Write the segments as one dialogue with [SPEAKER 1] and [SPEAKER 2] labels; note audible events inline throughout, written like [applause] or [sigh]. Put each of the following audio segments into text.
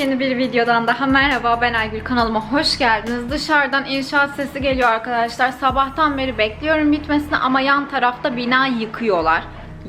[SPEAKER 1] yepyeni bir videodan daha merhaba ben Aygül kanalıma hoş geldiniz. Dışarıdan inşaat sesi geliyor arkadaşlar. Sabahtan beri bekliyorum bitmesini ama yan tarafta bina yıkıyorlar.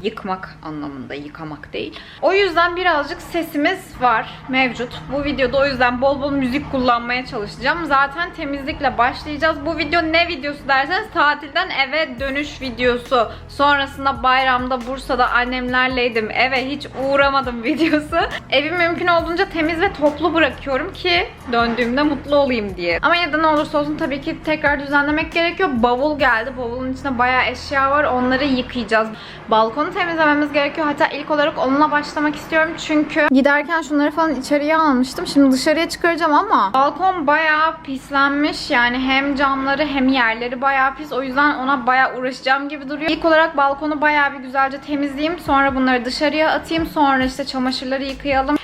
[SPEAKER 1] Yıkmak anlamında yıkamak değil. O yüzden birazcık sesimiz var mevcut. Bu videoda o yüzden bol bol müzik kullanmaya çalışacağım. Zaten temizlikle başlayacağız. Bu video ne videosu derseniz tatilden eve dönüş videosu. Sonrasında bayramda Bursa'da annemlerleydim. Eve hiç uğramadım [laughs] videosu. Evi mümkün olduğunca temiz ve toplu bırakıyorum ki döndüğümde mutlu olayım diye. Ama ya da ne olursa olsun tabii ki tekrar düzenlemek gerekiyor. Bavul geldi. Bavulun içinde bayağı eşya var. Onları yıkayacağız. Balkonu temizlememiz gerekiyor. Hatta ilk olarak onunla başlamak istiyorum. Çünkü giderken şunları falan içeriye almıştım. Şimdi dışarıya çıkaracağım ama balkon bayağı pislenmiş. Yani hem camları hem yerleri bayağı pis. O yüzden ona bayağı uğraşacağım gibi duruyor. İlk olarak balkonu bayağı bir güzelce temizleyeyim. Sonra bunları dışarıya atayım. Sonra işte çamaşırları yıkayalım.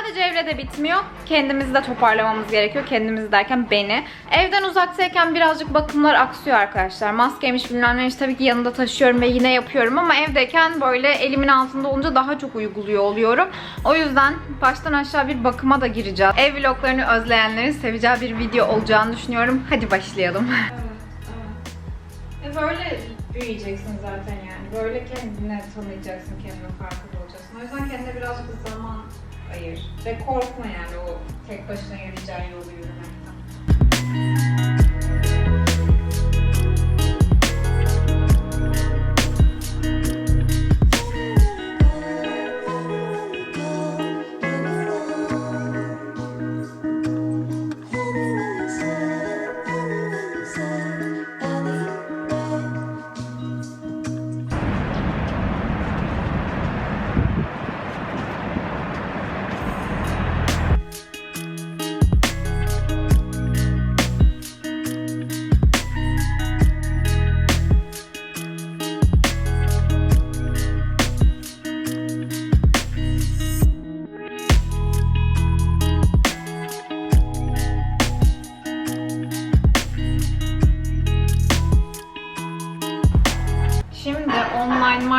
[SPEAKER 1] Sadece evle de bitmiyor. Kendimizi de toparlamamız gerekiyor. Kendimiz derken beni. Evden uzaktayken birazcık bakımlar aksıyor arkadaşlar. Maskeymiş bilmem neymiş tabii ki yanında taşıyorum ve yine yapıyorum ama evdeyken böyle elimin altında olunca daha çok uyguluyor oluyorum. O yüzden baştan aşağı bir bakıma da gireceğiz. Ev vloglarını özleyenlerin seveceği bir video olacağını düşünüyorum. Hadi başlayalım. [laughs] E böyle büyüyeceksin zaten yani. Böyle kendine tanıyacaksın, kendine farkında olacaksın. O yüzden kendine birazcık zaman ayır. Ve korkma yani o tek başına yürüyeceğin yolu yürümekten.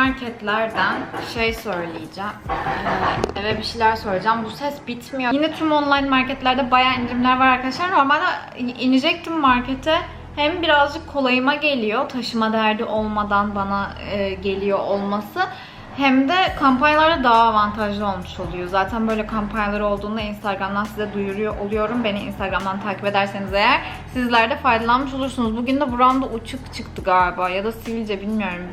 [SPEAKER 1] Marketlerden şey söyleyeceğim. Ee, eve bir şeyler söyleyeceğim. Bu ses bitmiyor. Yine tüm online marketlerde bayağı indirimler var arkadaşlar. Normalde inecektim markete. Hem birazcık kolayıma geliyor. Taşıma derdi olmadan bana e, geliyor olması. Hem de kampanyalarda daha avantajlı olmuş oluyor. Zaten böyle kampanyaları olduğunda Instagram'dan size duyuruyor oluyorum. Beni Instagram'dan takip ederseniz eğer sizler de faydalanmış olursunuz. Bugün de buramda uçuk çıktı galiba ya da sivilce bilmiyorum.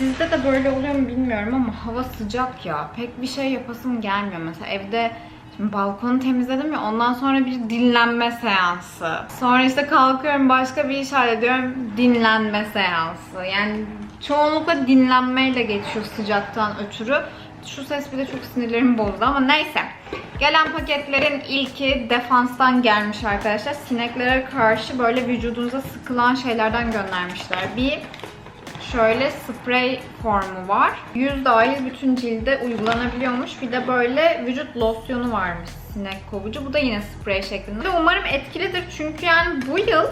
[SPEAKER 1] Sizde de böyle oluyor mu bilmiyorum ama hava sıcak ya. Pek bir şey yapasım gelmiyor. Mesela evde şimdi balkonu temizledim ya ondan sonra bir dinlenme seansı. Sonra işte kalkıyorum başka bir iş hallediyorum. Dinlenme seansı. Yani çoğunlukla dinlenmeyle geçiyor sıcaktan ötürü. Şu ses bir de çok sinirlerimi bozdu ama neyse. Gelen paketlerin ilki defanstan gelmiş arkadaşlar. Sineklere karşı böyle vücudunuza sıkılan şeylerden göndermişler. Bir şöyle sprey formu var. Yüz dahil bütün cilde uygulanabiliyormuş. Bir de böyle vücut losyonu varmış sinek kovucu. Bu da yine sprey şeklinde. Umarım etkilidir çünkü yani bu yıl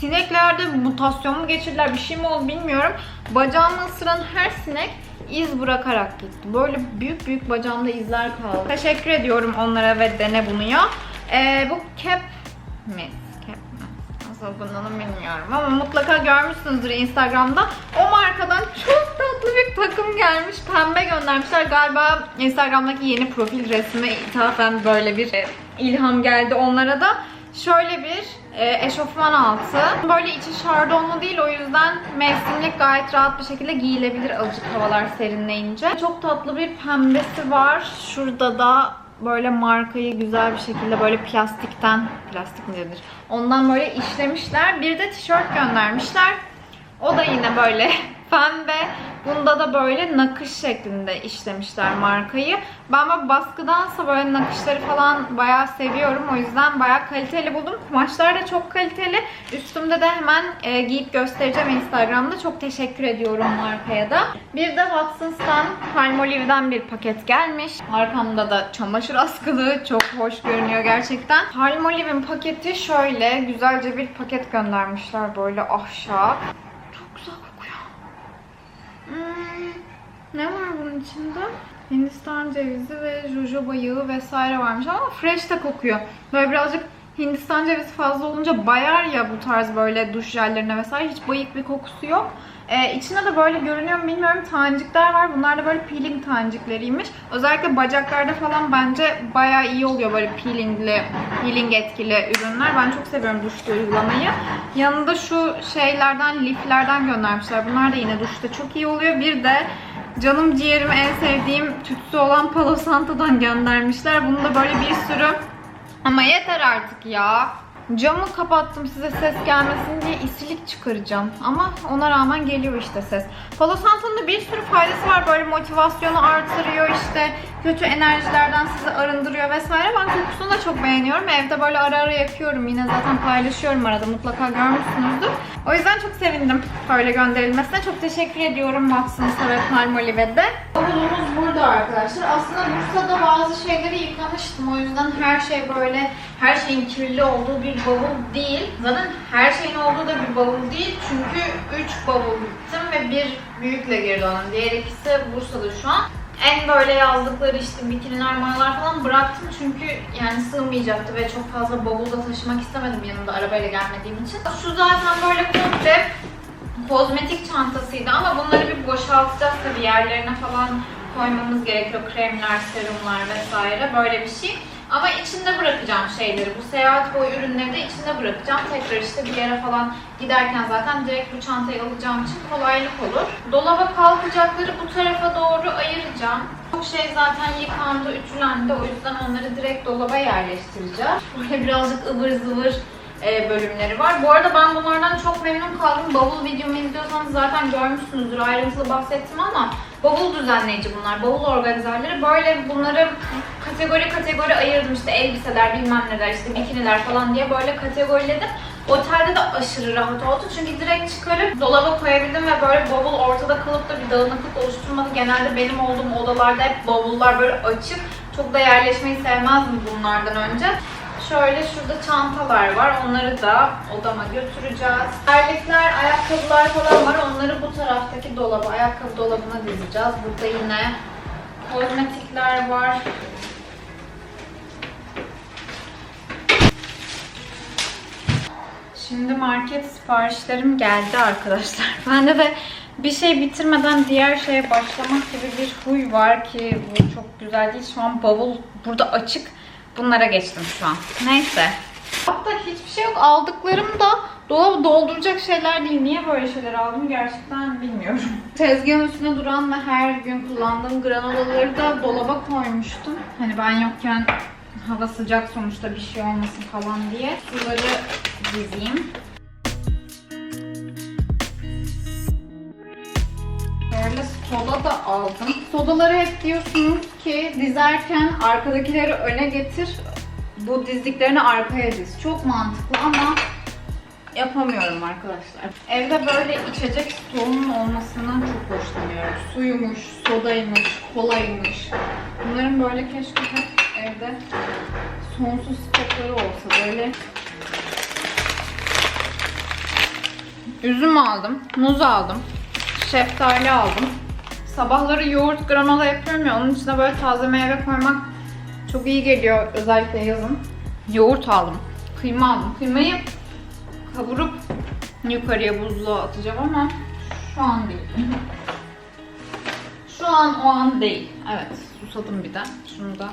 [SPEAKER 1] sineklerde mutasyon mu geçirdiler bir şey mi oldu bilmiyorum. Bacağımı ısıran her sinek iz bırakarak gitti. Böyle büyük büyük bacağımda izler kaldı. Teşekkür ediyorum onlara ve dene bunu ya. Ee, bu cap mi? Nasıl okunduğunu bilmiyorum ama mutlaka görmüşsünüzdür Instagram'da. O markadan çok tatlı bir takım gelmiş. Pembe göndermişler. Galiba Instagram'daki yeni profil resmi ithafen böyle bir e, ilham geldi onlara da. Şöyle bir e, eşofman altı. Böyle içi şardonlu değil o yüzden mevsimlik gayet rahat bir şekilde giyilebilir azıcık havalar serinleyince. Çok tatlı bir pembesi var. Şurada da böyle markayı güzel bir şekilde böyle plastikten, plastik mi denir? Ondan böyle işlemişler. Bir de tişört göndermişler. O da yine böyle pembe. Bunda da böyle nakış şeklinde işlemişler markayı. Ben böyle baskıdansa böyle nakışları falan bayağı seviyorum. O yüzden bayağı kaliteli buldum. Kumaşlar da çok kaliteli. Üstümde de hemen e, giyip göstereceğim Instagram'da. Çok teşekkür ediyorum markaya da. Bir de Watsons'tan Palmolive'den bir paket gelmiş. Arkamda da çamaşır askılı. Çok hoş görünüyor gerçekten. Palmolive'in paketi şöyle. Güzelce bir paket göndermişler böyle ahşap. Çok güzel kokuyor. Hmm, ne var bunun içinde? Hindistan cevizi ve jojoba yağı vesaire varmış ama fresh de kokuyor. Böyle birazcık Hindistan cevizi fazla olunca bayar ya bu tarz böyle duş jellerine vesaire hiç bayık bir kokusu yok. Ee, içinde de böyle görünüyor mu bilmiyorum tanecikler var. Bunlar da böyle peeling tanecikleriymiş. Özellikle bacaklarda falan bence bayağı iyi oluyor böyle peelingli, peeling etkili ürünler. Ben çok seviyorum duşta uygulamayı. Yanında şu şeylerden, liflerden göndermişler. Bunlar da yine duşta çok iyi oluyor. Bir de canım ciğerim en sevdiğim tütsü olan Palo Santo'dan göndermişler. Bunu da böyle bir sürü ama yeter artık ya. Camı kapattım size ses gelmesin diye isilik çıkaracağım. Ama ona rağmen geliyor işte ses. Palo Santo'nun bir sürü faydası var. Böyle motivasyonu artırıyor işte. Kötü enerjilerden sizi arındırıyor vesaire. Ben kokusunu da çok beğeniyorum. Evde böyle ara ara yakıyorum. Yine zaten paylaşıyorum arada. Mutlaka görmüşsünüzdür. O yüzden çok sevindim böyle gönderilmesine. Çok teşekkür ediyorum Watson's'a ve Palmolive'de. Bavulumuz burada arkadaşlar. Aslında Bursa'da bazı şeyleri yıkamıştım. O yüzden her şey böyle her şeyin kirli olduğu bir bavul değil. Zaten her şeyin olduğu da bir bavul değil. Çünkü 3 bavul gittim ve bir büyükle geri döndüm. Diğer ikisi Bursa'da şu an. En böyle yazdıkları işte bikiniler, mayolar falan bıraktım çünkü yani sığmayacaktı ve çok fazla bavulda taşımak istemedim yanımda arabayla gelmediğim için. Şu zaten böyle komple kozmetik çantasıydı ama bunları bir boşaltacağız tabii yerlerine falan koymamız gerekiyor. Kremler, serumlar vesaire böyle bir şey. Ama içinde bırakacağım şeyleri. Bu seyahat boyu ürünleri de içinde bırakacağım. Tekrar işte bir yere falan giderken zaten direkt bu çantayı alacağım için kolaylık olur. Dolaba kalkacakları bu tarafa doğru ayıracağım. Çok şey zaten yıkandı, ütülendi. O yüzden onları direkt dolaba yerleştireceğim. Böyle birazcık ıvır zıvır e, bölümleri var. Bu arada ben bunlardan çok memnun kaldım. Bavul videomu izliyorsanız zaten görmüşsünüzdür. Ayrıntılı bahsettim ama bavul düzenleyici bunlar. Bavul organizörleri. Böyle bunları kategori kategori ayırdım. İşte elbiseler, bilmem neler, işte bikiniler falan diye böyle kategoriledim. Otelde de aşırı rahat oldu. Çünkü direkt çıkarıp dolaba koyabildim ve böyle bavul ortada kalıp da bir dağınıklık oluşturmadı. Genelde benim olduğum odalarda hep bavullar böyle açık. Çok da yerleşmeyi sevmezdim bunlardan önce. Şöyle şurada çantalar var. Onları da odama götüreceğiz. Terlikler, ayakkabılar falan var. Onları bu taraftaki dolaba, ayakkabı dolabına dizeceğiz. Burada yine kozmetikler var. Şimdi market siparişlerim geldi arkadaşlar. [laughs] Bende de bir şey bitirmeden diğer şeye başlamak gibi bir huy var ki bu çok güzel değil. Şu an bavul burada açık. Bunlara geçtim şu an. Neyse. Hatta hiçbir şey yok. Aldıklarım da dolabı dolduracak şeyler değil. Niye böyle şeyler aldım gerçekten bilmiyorum. [laughs] Tezgahın üstüne duran ve her gün kullandığım granolaları da dolaba koymuştum. Hani ben yokken hava sıcak sonuçta bir şey olmasın falan diye. Suları dizeyim. Soda da aldım. Sodaları hep diyorsunuz ki dizerken arkadakileri öne getir. Bu dizdiklerini arkaya diz. Çok mantıklı ama yapamıyorum arkadaşlar. Evde böyle içecek stoğunun olmasından çok hoşlanıyorum. Suyumuş, sodaymış, kolaymış. Bunların böyle keşke hep evde sonsuz stokları olsa böyle. Üzüm aldım, muz aldım, şeftali aldım. Sabahları yoğurt granola yapıyorum ya onun içine böyle taze meyve koymak çok iyi geliyor özellikle yazın. Yoğurt aldım, kıyma aldım. Kıymayı kavurup yukarıya buzluğa atacağım ama şu an değil. Şu an o an değil. Evet, susadım bir de. Şunu da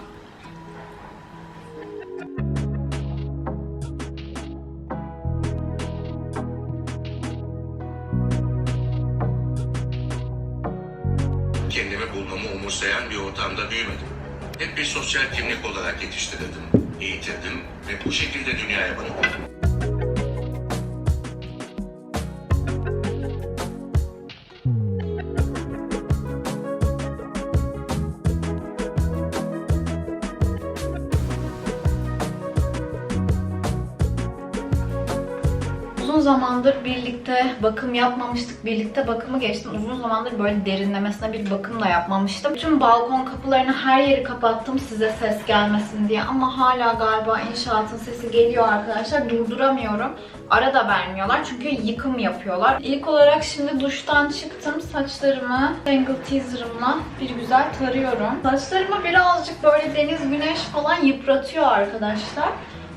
[SPEAKER 2] umursayan bir ortamda büyümedim. Hep bir sosyal kimlik olarak yetiştirildim, eğitildim ve bu şekilde dünyaya bakıyorum.
[SPEAKER 1] Zamandır birlikte bakım yapmamıştık. Birlikte bakımı geçtim. Uzun zamandır böyle derinlemesine bir bakım da yapmamıştım. Bütün balkon kapılarını her yeri kapattım size ses gelmesin diye. Ama hala galiba inşaatın sesi geliyor arkadaşlar. Durduramıyorum. Ara da vermiyorlar çünkü yıkım yapıyorlar. İlk olarak şimdi duştan çıktım. Saçlarımı Tangle Teaser'ımla bir güzel tarıyorum. Saçlarımı birazcık böyle deniz güneş falan yıpratıyor arkadaşlar.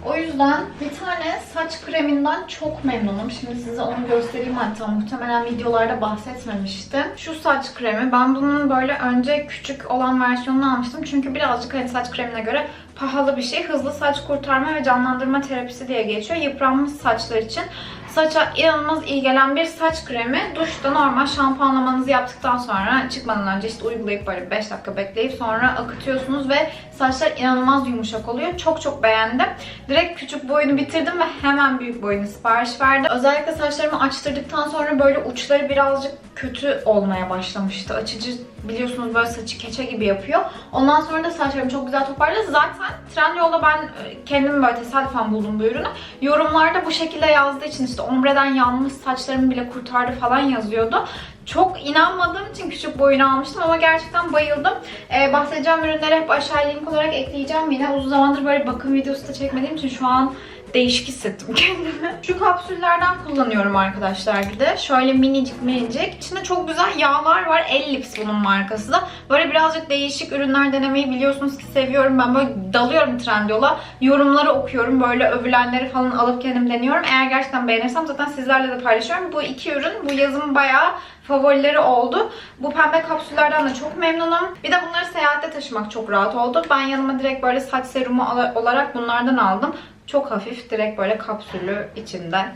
[SPEAKER 1] O yüzden bir tane saç kreminden çok memnunum. Şimdi size onu göstereyim hatta muhtemelen videolarda bahsetmemiştim. Şu saç kremi. Ben bunun böyle önce küçük olan versiyonunu almıştım. Çünkü birazcık hani saç kremine göre pahalı bir şey. Hızlı saç kurtarma ve canlandırma terapisi diye geçiyor. Yıpranmış saçlar için saça inanılmaz iyi gelen bir saç kremi. Duşta normal şampuanlamanızı yaptıktan sonra çıkmadan önce işte uygulayıp böyle 5 dakika bekleyip sonra akıtıyorsunuz ve saçlar inanılmaz yumuşak oluyor. Çok çok beğendim. Direkt küçük boyunu bitirdim ve hemen büyük boyunu sipariş verdim. Özellikle saçlarımı açtırdıktan sonra böyle uçları birazcık kötü olmaya başlamıştı. Açıcı biliyorsunuz böyle saçı keçe gibi yapıyor. Ondan sonra da saçlarım çok güzel toparladı. Zaten Trendyol'da ben e, kendim böyle tesadüfen buldum bu ürünü. Yorumlarda bu şekilde yazdığı için işte ombreden yanmış saçlarımı bile kurtardı falan yazıyordu. Çok inanmadığım için küçük boyunu almıştım ama gerçekten bayıldım. Ee, bahsedeceğim ürünleri hep aşağıya link olarak ekleyeceğim yine. Uzun zamandır böyle bakım videosu da çekmediğim için şu an değişik hissettim kendimi. Şu kapsüllerden kullanıyorum arkadaşlar bir de. Şöyle minicik minicik. İçinde çok güzel yağlar var. Ellips bunun markası da. Böyle birazcık değişik ürünler denemeyi biliyorsunuz ki seviyorum. Ben böyle dalıyorum Trendyol'a. Yorumları okuyorum. Böyle övülenleri falan alıp kendim deniyorum. Eğer gerçekten beğenirsem zaten sizlerle de paylaşıyorum. Bu iki ürün bu yazım bayağı favorileri oldu. Bu pembe kapsüllerden de çok memnunum. Bir de bunları seyahatte taşımak çok rahat oldu. Ben yanıma direkt böyle saç serumu olarak bunlardan aldım. Çok hafif, direkt böyle kapsülü içinde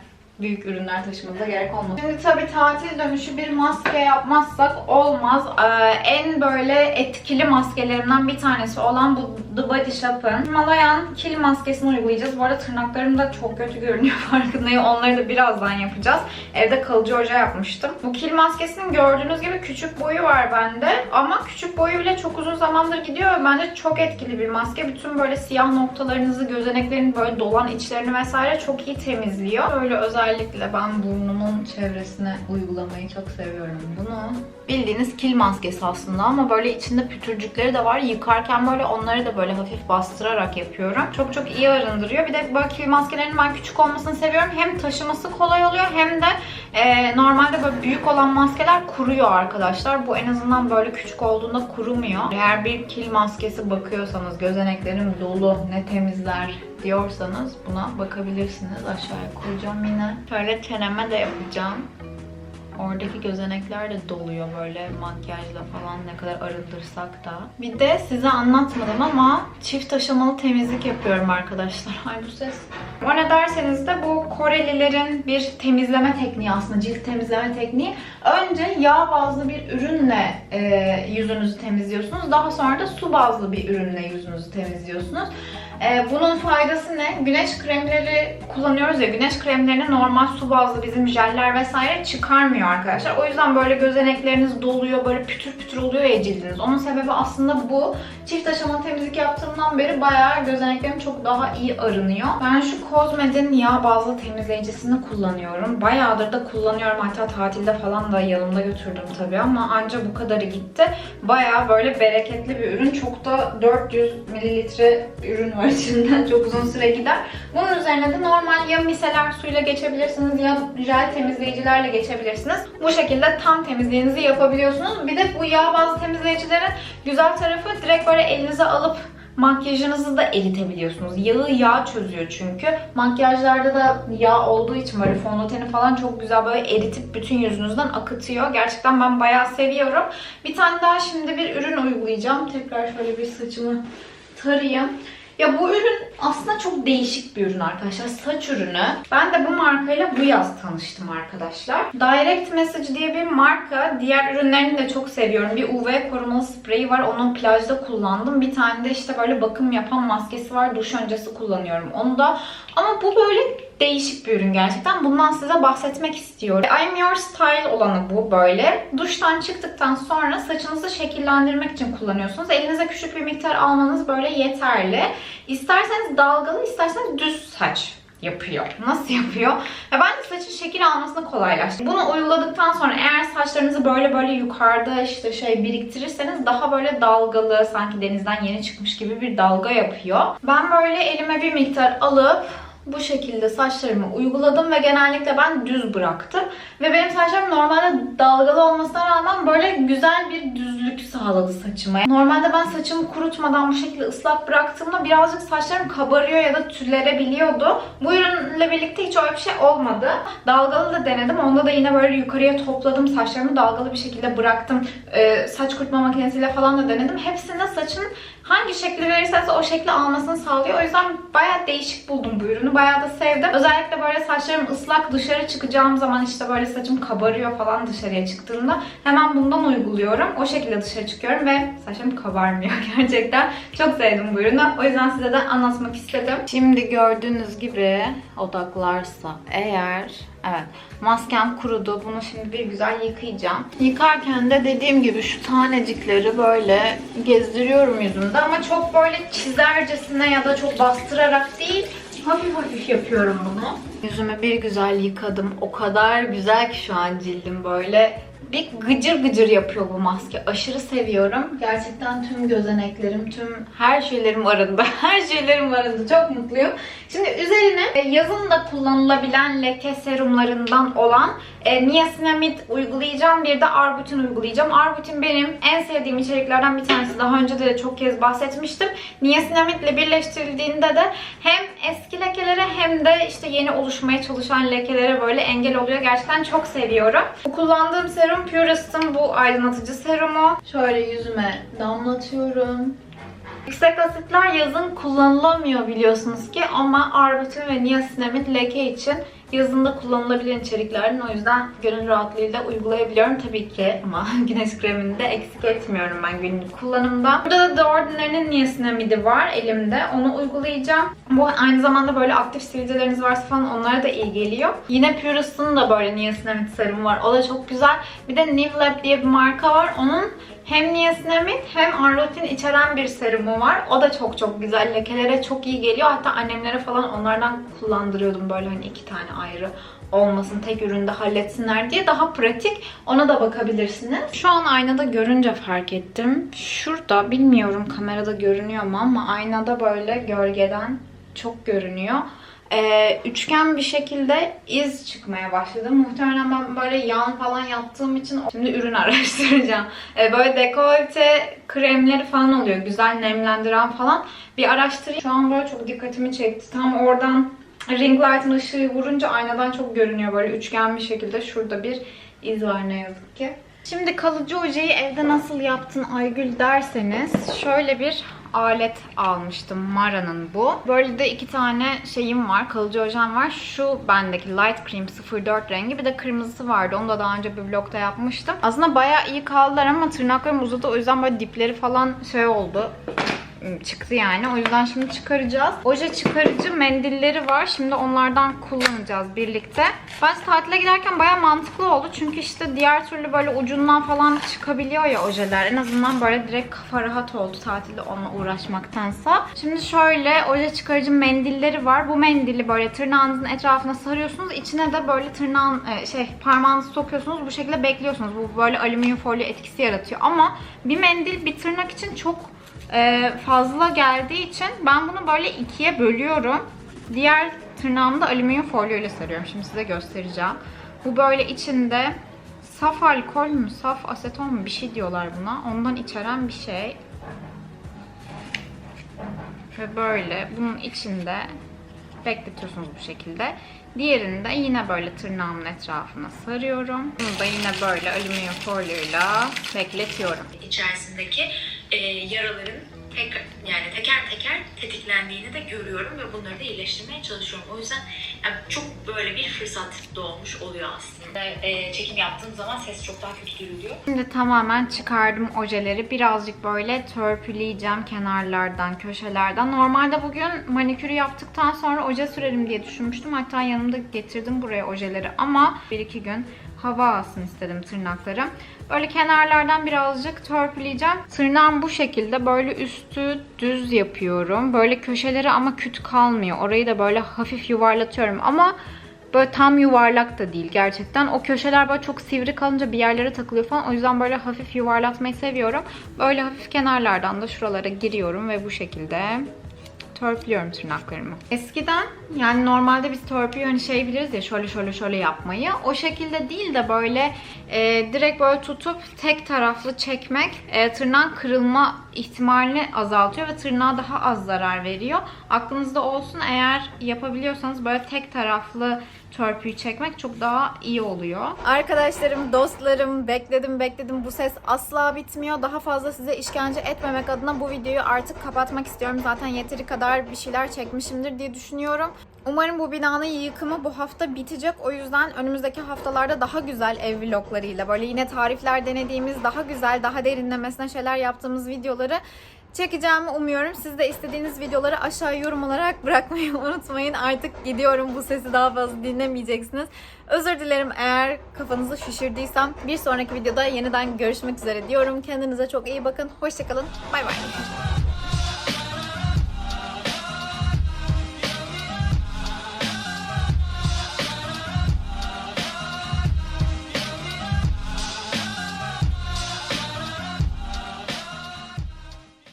[SPEAKER 1] büyük ürünler taşımanıza gerek olmaz. Şimdi tabii tatil dönüşü bir maske yapmazsak olmaz. Ee, en böyle etkili maskelerimden bir tanesi olan bu The Body Shop'ın Himalayan kil maskesini uygulayacağız. Bu arada tırnaklarım da çok kötü görünüyor [laughs] farkındayım. Onları da birazdan yapacağız. Evde kalıcı oje yapmıştım. Bu kil maskesinin gördüğünüz gibi küçük boyu var bende. Ama küçük boyu bile çok uzun zamandır gidiyor bence çok etkili bir maske. Bütün böyle siyah noktalarınızı, gözeneklerin böyle dolan içlerini vesaire çok iyi temizliyor. Böyle özellikle ben burnumun çevresine uygulamayı çok seviyorum bunu. Bildiğiniz kil maskesi aslında ama böyle içinde pütürcükleri de var. Yıkarken böyle onları da böyle hafif bastırarak yapıyorum. Çok çok iyi arındırıyor. Bir de böyle kil maskelerinin ben küçük olmasını seviyorum. Hem taşıması kolay oluyor hem de e, normalde böyle büyük olan maskeler kuruyor arkadaşlar. Bu en azından böyle küçük olduğunda kurumuyor. Eğer bir kil maskesi bakıyorsanız gözeneklerim dolu ne temizler diyorsanız buna bakabilirsiniz. Aşağıya koyacağım yine. Şöyle çeneme de yapacağım. Oradaki gözenekler de doluyor böyle makyajla falan ne kadar arındırsak da. Bir de size anlatmadım ama çift aşamalı temizlik yapıyorum arkadaşlar. [laughs] Ay bu ses. O ne derseniz de bu Korelilerin bir temizleme tekniği aslında cilt temizleme tekniği. Önce yağ bazlı bir ürünle e, yüzünüzü temizliyorsunuz. Daha sonra da su bazlı bir ürünle yüzünüzü temizliyorsunuz. Ee, bunun faydası ne? Güneş kremleri kullanıyoruz ya. Güneş kremlerini normal su bazlı bizim jeller vesaire çıkarmıyor arkadaşlar. O yüzden böyle gözenekleriniz doluyor, böyle pütür pütür oluyor ya cildiniz. Onun sebebi aslında bu. Çift aşamalı temizlik yaptığımdan beri bayağı gözeneklerim çok daha iyi arınıyor. Ben şu Cosmed'in yağ bazlı temizleyicisini kullanıyorum. Bayağıdır da kullanıyorum. Hatta tatilde falan da yanımda götürdüm tabii ama anca bu kadarı gitti. Bayağı böyle bereketli bir ürün. Çok da 400 mililitre ürün var içinde. [laughs] Çok uzun süre gider. Bunun üzerine de normal ya miseler suyla geçebilirsiniz ya jel temizleyicilerle geçebilirsiniz. Bu şekilde tam temizliğinizi yapabiliyorsunuz. Bir de bu yağ bazlı temizleyicilerin güzel tarafı direkt böyle elinize alıp makyajınızı da eritebiliyorsunuz. Yağı yağ çözüyor çünkü. Makyajlarda da yağ olduğu için böyle fondöteni falan çok güzel böyle eritip bütün yüzünüzden akıtıyor. Gerçekten ben bayağı seviyorum. Bir tane daha şimdi bir ürün uygulayacağım. Tekrar şöyle bir saçımı tarayayım. Ya bu ürün aslında çok değişik bir ürün arkadaşlar. Saç ürünü. Ben de bu markayla bu yaz tanıştım arkadaşlar. Direct Message diye bir marka. Diğer ürünlerini de çok seviyorum. Bir UV korumalı spreyi var. Onu plajda kullandım. Bir tane de işte böyle bakım yapan maskesi var. Duş öncesi kullanıyorum onu da. Ama bu böyle değişik bir ürün gerçekten. Bundan size bahsetmek istiyorum. I'm Your Style olanı bu böyle. Duştan çıktıktan sonra saçınızı şekillendirmek için kullanıyorsunuz. Elinize küçük bir miktar almanız böyle yeterli. İsterseniz dalgalı, isterseniz düz saç yapıyor. Nasıl yapıyor? Ve bence saçın şekil almasını kolaylaştırıyor. Bunu uyguladıktan sonra eğer saçlarınızı böyle böyle yukarıda işte şey biriktirirseniz daha böyle dalgalı sanki denizden yeni çıkmış gibi bir dalga yapıyor. Ben böyle elime bir miktar alıp bu şekilde saçlarımı uyguladım ve genellikle ben düz bıraktım. Ve benim saçlarım normalde dalgalı olmasına rağmen böyle güzel bir düzlük sağladı saçıma. Normalde ben saçımı kurutmadan bu şekilde ıslak bıraktığımda birazcık saçlarım kabarıyor ya da tülerebiliyordu. Bu ürünle birlikte hiç öyle bir şey olmadı. Dalgalı da denedim. Onda da yine böyle yukarıya topladım. Saçlarımı dalgalı bir şekilde bıraktım. Ee, saç kurutma makinesiyle falan da denedim. Hepsinde saçın hangi şekli verirseniz o şekli almasını sağlıyor. O yüzden bayağı değişik buldum bu ürünü. Bayağı da sevdim. Özellikle böyle saçlarım ıslak dışarı çıkacağım zaman işte böyle saçım kabarıyor falan dışarıya çıktığımda hemen bundan uyguluyorum. O şekilde dışarı çıkıyorum ve saçım kabarmıyor [laughs] gerçekten. Çok sevdim bu ürünü. O yüzden size de anlatmak istedim. Şimdi gördüğünüz gibi odaklarsa eğer Evet. Maskem kurudu. Bunu şimdi bir güzel yıkayacağım. Yıkarken de dediğim gibi şu tanecikleri böyle gezdiriyorum yüzümde ama çok böyle çizercesine ya da çok bastırarak değil hafif hafif yapıyorum bunu. Yüzümü bir güzel yıkadım. O kadar güzel ki şu an cildim böyle bir gıcır gıcır yapıyor bu maske. Aşırı seviyorum. Gerçekten tüm gözeneklerim, tüm her şeylerim arındı. [laughs] Her şeylerim arındı. Çok mutluyum. Şimdi üzerine e, yazın da kullanılabilen leke serumlarından olan e, niacinamide uygulayacağım. Bir de arbutin uygulayacağım. Arbutin benim en sevdiğim içeriklerden bir tanesi. Daha önce de çok kez bahsetmiştim. Niacinamide ile birleştirildiğinde de hem eski lekelere hem de işte yeni oluşmaya çalışan lekelere böyle engel oluyor. Gerçekten çok seviyorum. Bu kullandığım serum Purist'ın bu aydınlatıcı serumu. Şöyle yüzüme damlatıyorum. Yüksek asitler yazın kullanılamıyor biliyorsunuz ki ama arbutin ve niacinamide leke için yazında kullanılabilen içeriklerden o yüzden gönül rahatlığıyla uygulayabiliyorum tabii ki ama [laughs] güneş kremini de eksik etmiyorum ben günlük kullanımda. Burada da The Ordinary'nin niacinamide var elimde. Onu uygulayacağım. Bu aynı zamanda böyle aktif sivilceleriniz varsa falan onlara da iyi geliyor. Yine Purist'ın da böyle niacinamide serumu var. O da çok güzel. Bir de Lab diye bir marka var. Onun hem niacinamide hem arbutin içeren bir serumu var. O da çok çok güzel. Lekelere çok iyi geliyor. Hatta annemlere falan onlardan kullandırıyordum böyle hani iki tane ayrı olmasın tek üründe halletsinler diye daha pratik ona da bakabilirsiniz. Şu an aynada görünce fark ettim. Şurada bilmiyorum kamerada görünüyor mu ama aynada böyle gölgeden çok görünüyor. Ee, üçgen bir şekilde iz çıkmaya başladı. Muhtemelen ben böyle yan falan yaptığım için şimdi ürün [laughs] araştıracağım. Ee, böyle dekolte kremleri falan oluyor. Güzel nemlendiren falan. Bir araştırayım. Şu an böyle çok dikkatimi çekti. Tam oradan ring light'ın ışığı vurunca aynadan çok görünüyor. Böyle üçgen bir şekilde şurada bir iz var ne yazık ki. Şimdi kalıcı ojeyi evde nasıl yaptın Aygül derseniz şöyle bir alet almıştım. Mara'nın bu. Böyle de iki tane şeyim var. Kalıcı ojem var. Şu bendeki Light Cream 04 rengi. Bir de kırmızısı vardı. Onu da daha önce bir vlogda yapmıştım. Aslında bayağı iyi kaldılar ama tırnaklarım uzadı. O yüzden böyle dipleri falan şey oldu çıktı yani. O yüzden şimdi çıkaracağız. Oje çıkarıcı mendilleri var. Şimdi onlardan kullanacağız birlikte. Ben tatile giderken baya mantıklı oldu. Çünkü işte diğer türlü böyle ucundan falan çıkabiliyor ya ojeler. En azından böyle direkt kafa rahat oldu tatilde onunla uğraşmaktansa. Şimdi şöyle oje çıkarıcı mendilleri var. Bu mendili böyle tırnağınızın etrafına sarıyorsunuz. İçine de böyle tırnağın e, şey parmağınızı sokuyorsunuz. Bu şekilde bekliyorsunuz. Bu böyle alüminyum folyo etkisi yaratıyor. Ama bir mendil bir tırnak için çok e, fazla geldiği için ben bunu böyle ikiye bölüyorum. Diğer tırnağımı da alüminyum folyo ile sarıyorum. Şimdi size göstereceğim. Bu böyle içinde saf alkol mü, saf aseton mu bir şey diyorlar buna. Ondan içeren bir şey. Ve böyle bunun içinde bekletiyorsunuz bu şekilde. Diğerini de yine böyle tırnağımın etrafına sarıyorum. Bunu da yine böyle alüminyum folyoyla bekletiyorum.
[SPEAKER 3] içerisindeki e, yaraların tek, yani teker teker tetiklendiğini de görüyorum ve bunları da iyileştirmeye çalışıyorum. O yüzden yani çok böyle bir fırsat doğmuş oluyor aslında. E, çekim yaptığım zaman ses çok daha kötü duyuluyor.
[SPEAKER 1] Şimdi tamamen çıkardım ojeleri. Birazcık böyle törpüleyeceğim kenarlardan, köşelerden. Normalde bugün manikürü yaptıktan sonra oje sürerim diye düşünmüştüm. Hatta yanımda getirdim buraya ojeleri ama bir iki gün hava alsın istedim tırnaklarım. Böyle kenarlardan birazcık törpüleyeceğim. Tırnağım bu şekilde böyle üstü düz yapıyorum. Böyle köşeleri ama küt kalmıyor. Orayı da böyle hafif yuvarlatıyorum ama böyle tam yuvarlak da değil gerçekten. O köşeler böyle çok sivri kalınca bir yerlere takılıyor falan. O yüzden böyle hafif yuvarlatmayı seviyorum. Böyle hafif kenarlardan da şuralara giriyorum ve bu şekilde törpülüyorum tırnaklarımı. Eskiden yani normalde biz törpüyü hani şey biliriz ya şöyle şöyle şöyle yapmayı. O şekilde değil de böyle e, direkt böyle tutup tek taraflı çekmek e, tırnağın kırılma ihtimalini azaltıyor ve tırnağa daha az zarar veriyor. Aklınızda olsun eğer yapabiliyorsanız böyle tek taraflı törpüyü çekmek çok daha iyi oluyor. Arkadaşlarım, dostlarım bekledim bekledim bu ses asla bitmiyor. Daha fazla size işkence etmemek adına bu videoyu artık kapatmak istiyorum. Zaten yeteri kadar bir şeyler çekmişimdir diye düşünüyorum. Umarım bu binanın yıkımı bu hafta bitecek. O yüzden önümüzdeki haftalarda daha güzel ev vloglarıyla böyle yine tarifler denediğimiz, daha güzel, daha derinlemesine şeyler yaptığımız videoları çekeceğimi umuyorum. Siz de istediğiniz videoları aşağı yorum olarak [laughs] bırakmayı unutmayın. Artık gidiyorum. Bu sesi daha fazla dinlemeyeceksiniz. Özür dilerim eğer kafanızı şişirdiysem. Bir sonraki videoda yeniden görüşmek üzere diyorum. Kendinize çok iyi bakın. Hoşçakalın. Bay bay.